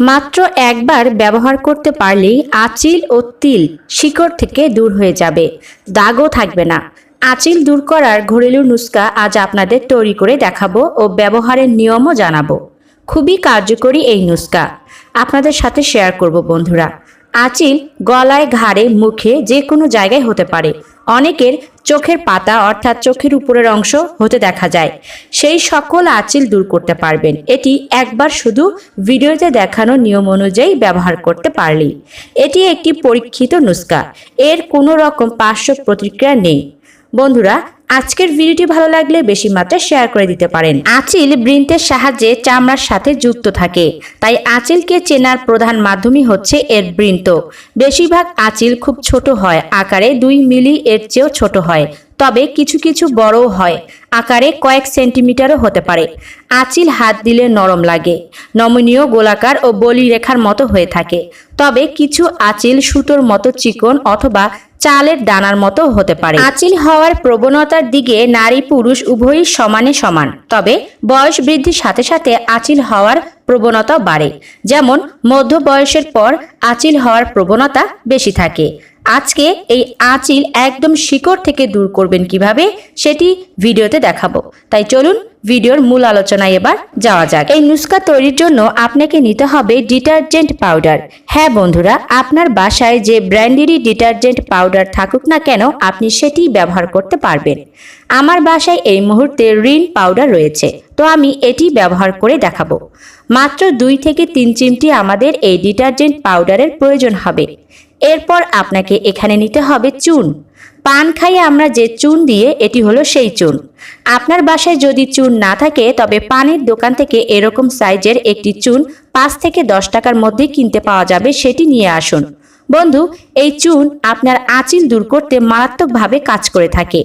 মাত্র একবার ব্যবহার করতে পারলেই আঁচিল ও তিল শিকড় থেকে দূর হয়ে যাবে। দাগও থাকবে না। আঁচিল দূর করার ঘরেলু নুস্কা আজ আপনাদের তৈরি করে দেখাবো ও ব্যবহারের নিয়মও জানাব। খুবই কার্যকরী এই নুস্কা। আপনাদের সাথে শেয়ার করব বন্ধুরা। আঁচিল গলায়, ঘাড়ে, মুখে যে কোনো জায়গায় হতে পারে। অনেকের চোখের পাতা অর্থাৎ চোখের উপরের অংশ হতে দেখা যায়। সেই সকল আঁচিল দূর করতে পারবেন। এটি একবার শুধু ভিডিওতে দেখানো নিয়ম অনুযায়ী ব্যবহার করতে পারলেই এটি একটি পরীক্ষিত নুস্কা এর কোনো রকম পার্শ্ব প্রতিক্রিয়া নেই। বন্ধুরা আজকের ভিডিওটি ভালো লাগলে বেশি মাত্রায় শেয়ার করে দিতে পারেন। আঁচিল বৃন্তের সাহায্যে চামড়ার সাথে যুক্ত থাকে। তাই আঁচিলকে চেনার প্রধান মাধ্যমই হচ্ছে এর বৃন্ত। বেশিরভাগ আঁচিল খুব ছোট হয়, আকারে দুই মিলি এর চেয়েও ছোট হয়। তবে কিছু কিছু বড়ও হয়, আকারে কয়েক সেন্টিমিটারও হতে পারে। আঁচিল হাত দিলে নরম লাগে, নমনীয় গোলাকার ও বলি রেখার মতো হয়ে থাকে। তবে কিছু আঁচিল সুতোর মতো চিকন অথবা চালের দানার মতো হতে পারে। আঁচিল হওয়ার প্রবণতার দিকে নারী পুরুষ উভয়ই সমানে সমান, তবে বয়স বৃদ্ধির সাথে সাথে আঁচিল হওয়ার প্রবণতা বাড়ে। যেমন মধ্য বয়সের পর আঁচিল হওয়ার প্রবণতা বেশি থাকে। আজকে এই আঁচিল একদম শিকড় থেকে দূর করবেন কীভাবে, সেটি ভিডিওতে দেখাবো। তাই চলুন ভিডিওর মূল আলোচনায় এবার যাওয়া যাক। এই নুস্কা তৈরির জন্য আপনাকে নিতে হবে ডিটারজেন্ট পাউডার। হ্যাঁ বন্ধুরা, আপনার বাসায় যে ব্র্যান্ডেরই ডিটারজেন্ট পাউডার থাকুক না কেন, আপনি সেটি ব্যবহার করতে পারবেন। আমার বাসায় এই মুহূর্তে রিন পাউডার রয়েছে, তো আমি এটি ব্যবহার করে দেখাবো। মাত্র দুই থেকে তিন চিমটি আমাদের এই ডিটারজেন্ট পাউডারের প্রয়োজন হবে। এরপর আপনাকে এখানে নিতে হবে চুন। পান খাই আমরা যে চুন দিয়ে, এটি হলো সেই চুন। আপনার বাসায় যদি চুন না থাকে, তবে পানের দোকান থেকে এরকম সাইজের একটি চুন পাঁচ থেকে দশ টাকার মধ্যে কিনতে পাওয়া যাবে, সেটি নিয়ে আসুন। বন্ধু, এই চুন আপনার আঁচিল দূর করতে মারাত্মকভাবে কাজ করে থাকে।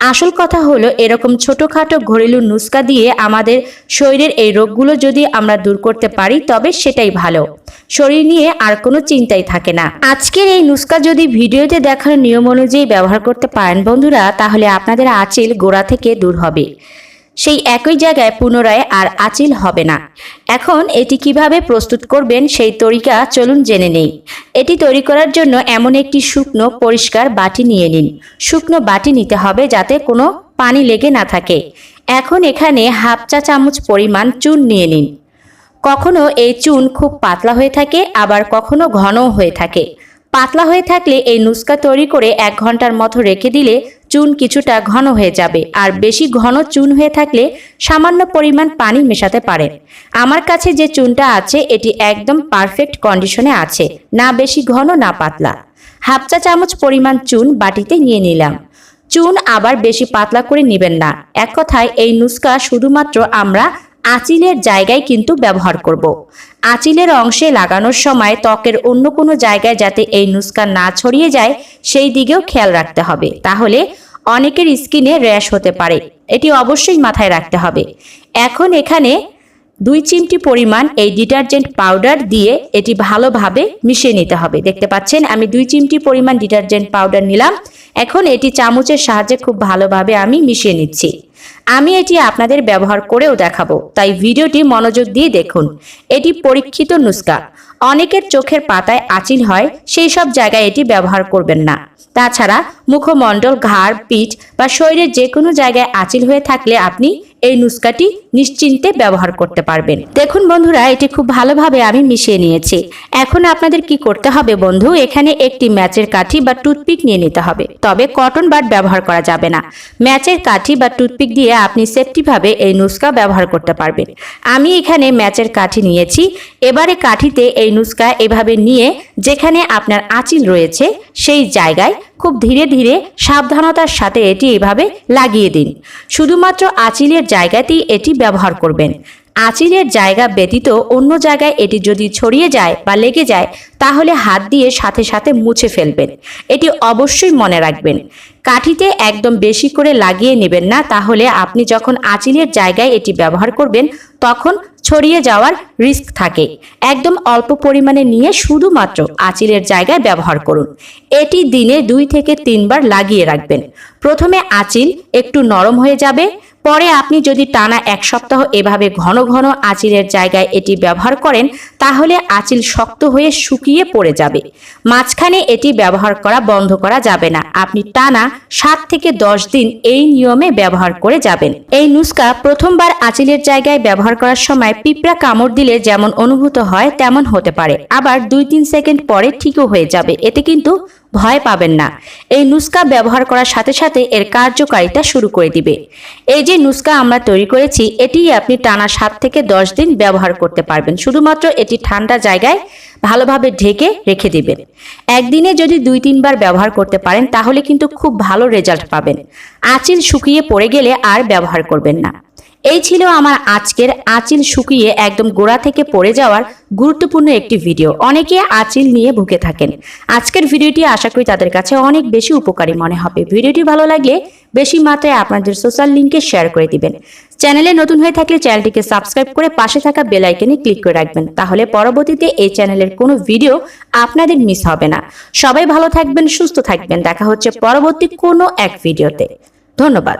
আসল কথা হলো, এরকম ছোটোখাটো ঘরেলু নুস্কা দিয়ে আমাদের শরীরের এই রোগগুলো যদি আমরা দূর করতে পারি, তবে সেটাই ভালো। শরীর নিয়ে আর কোনো চিন্তাই থাকে না। আজকের এই নুস্কা যদি ভিডিওতে দেখার নিয়ম অনুযায়ী ব্যবহার করতে পারেন বন্ধুরা, তাহলে আপনাদের আঁচিল গোড়া থেকে দূর হবে। সেই একই জায়গায় পুনরায় আর আচিল হবে না। এখন এটি কীভাবে প্রস্তুত করবেন সেই তরিকা চলুন জেনে নেই। এটি তৈরি করার জন্য এমন একটি শুকনো, পরিষ্কার বাটি নিয়ে নিন। শুকনো বাটি নিতে হবে যাতে কোনো পানি লেগে না থাকে। এখন এখানে হাফ চা চামচ পরিমাণ চুন নিয়ে নিন। কখনো এই চুন খুব পাতলা হয়ে থাকে, আবার কখনো ঘনও হয়ে থাকে। পাতলা হয়ে থাকলে এই নুস্কা তৈরি করে এক ঘণ্টার মতো রেখে দিলে চুন কিছুটা ঘন হয়ে যাবে। আর বেশি ঘন চুন হয়ে থাকলে সামান্য পরিমাণ পানি মেশাতে পারেন। আমার কাছে যে চুনটা আছে, এটি একদম পারফেক্ট কন্ডিশনে আছে। না বেশি ঘন, না পাতলা। হাফ চা চামচ পরিমাণ চুন বাটিতে নিয়ে নিলাম। চুন আবার বেশি পাতলা করে নেবেন না। এক কথায় এই নুস্কা শুধুমাত্র আমরা আঁচিলের জায়গায় কিন্তু ব্যবহার করব। আঁচিলের অংশে লাগানোর সময় ত্বকের অন্য কোনো জায়গায় যাতে এই নুস্কা না ছড়িয়ে যায়, সেই দিকেও খেয়াল রাখতে হবে। তাহলে অনেকের স্কিনে র্যাশ হতে পারে। এটি অবশ্যই মাথায় রাখতে হবে। এখন এখানে দুই চিমটি পরিমাণ এই ডিটারজেন্ট পাউডার দিয়ে এটি ভালোভাবে মিশিয়ে নিতে হবে। দেখতে পাচ্ছেন, আমি দুই চিমটি পরিমাণ ডিটারজেন্ট পাউডার নিলাম। এখন এটি চামচের সাহায্যে খুব ভালোভাবে আমি মিশিয়ে নিচ্ছি। আমি এটি আপনাদের ব্যবহার করেও দেখাবো, তাই ভিডিওটি মনোযোগ দিয়ে দেখুন। এটি পরীক্ষিত নুস্কা। অনেকের চোখের পাতায় আচিল হয়, সেই সব জায়গায় এটি ব্যবহার করবেন না। তাছাড়া মুখমণ্ডল, ঘাড়, পিঠ বা শরীরের যে কোনো জায়গায় আচিল হয়ে থাকলে আপনি এই নুস্কাটি নিশ্চিন্তে ব্যবহার করতে পারবেন। দেখুন বন্ধুরা, এটি খুব ভালোভাবে আমি মিশিয়ে নিয়েছি। এখন আপনাদের কি করতে হবে বন্ধু? এখানে একটি ম্যাচের কাঠি বা টুথপিক নিয়ে নিতে হবে। তবে কটন বাড ব্যবহার করা যাবে না। ম্যাচের কাঠি বা টুথপিক দিয়ে আপনি সেফটিভাবে এই নুস্কা ব্যবহার করতে পারবেন। আমি এখানে ম্যাচের কাঠি নিয়েছি। এবারে কাঠিতে এই নুস্কা এভাবে নিয়ে যেখানে আপনার আঁচিল রয়েছে, সেই জায়গায় খুব ধীরে ধীরে সাবধানতার সাথে এটি এভাবে লাগিয়ে দিন। শুধুমাত্র আঁচিলের জায়গাতেই এটি ব্যবহার করবেন। আঁচিলের জায়গা ব্যতীত অন্য জায়গায় এটি যদি ছড়িয়ে যায় বা লেগে যায়, তাহলে হাত দিয়ে সাথে সাথে মুছে ফেলবেন। এটি অবশ্যই মনে রাখবেন। কাঠিতে একদম বেশি করে লাগিয়ে নেবেন না, তাহলে আপনি যখন আঁচিলের জায়গায় এটি ব্যবহার করবেন, তখন ছড়িয়ে যাওয়ার রিস্ক থাকে। একদম অল্প পরিমাণে নিয়ে শুধুমাত্র আঁচিলের জায়গায় ব্যবহার করুন। এটি দিনে দুই থেকে তিনবার লাগিয়ে রাখবেন। প্রথমে আঁচিল একটু নরম হয়ে যাবে পরে আপনি যদি টানা এক সপ্তাহ এভাবে ঘন ঘন আঁচিলের জায়গায় এটি ব্যবহার করেন, তাহলে আঁচিল শক্ত হয়ে শুকিয়ে পড়ে যাবে। মাঝখানে এটি ব্যবহার করা বন্ধ করা যাবে না। আপনি টানা সাত থেকে দশ দিন এই নিয়মে ব্যবহার করে যাবেন। এই নুস্কা প্রথমবার আঁচিলের জায়গায় ব্যবহার করার সময় পিঁপড়া কামড় দিলে যেমন অনুভূত হয়, তেমন হতে পারে। আবার দুই তিন সেকেন্ড পরে ঠিকও হয়ে যাবে। এতে কিন্তু ভয় পাবেন না। এই নুস্কা ব্যবহার করার সাথে সাথে এর কার্যকারিতা শুরু করে দিবে। এই যে নুস্কা আমরা তৈরি করেছি, এটি আপনি টানা সাত থেকে দশ দিন ব্যবহার করতে পারবেন। শুধুমাত্র এটি ঠান্ডা জায়গায় ভালোভাবে ঢেকে রেখে দিবেন। একদিনে যদি দুই তিনবার ব্যবহার করতে পারেন, তাহলে কিন্তু খুব ভালো রেজাল্ট পাবেন। আঁচিল শুকিয়ে পড়ে গেলে আর ব্যবহার করবেন না। এই ছিল আমার আজকের আঁচিল শুকিয়ে একদম গোড়া থেকে পড়ে যাওয়ার গুরুত্বপূর্ণ একটি ভিডিও। অনেকে আঁচিল নিয়ে ভুগে থাকেন। আজকের ভিডিওটি আশা করি তাদের কাছে অনেক বেশি উপকারী মনে হবে। ভিডিওটি ভালো লাগলে বেশি মাত্রায় আপনাদের সোশ্যাল লিঙ্কে শেয়ার করে দিবেন। চ্যানেলে নতুন হয়ে থাকলে চ্যানেলটিকে সাবস্ক্রাইব করে পাশে থাকা বেল ক্লিক করে রাখবেন। তাহলে পরবর্তীতে এই চ্যানেলের কোনো ভিডিও আপনাদের মিস হবে না। সবাই ভালো থাকবেন, সুস্থ থাকবেন। দেখা হচ্ছে পরবর্তী কোনো এক ভিডিওতে। ধন্যবাদ।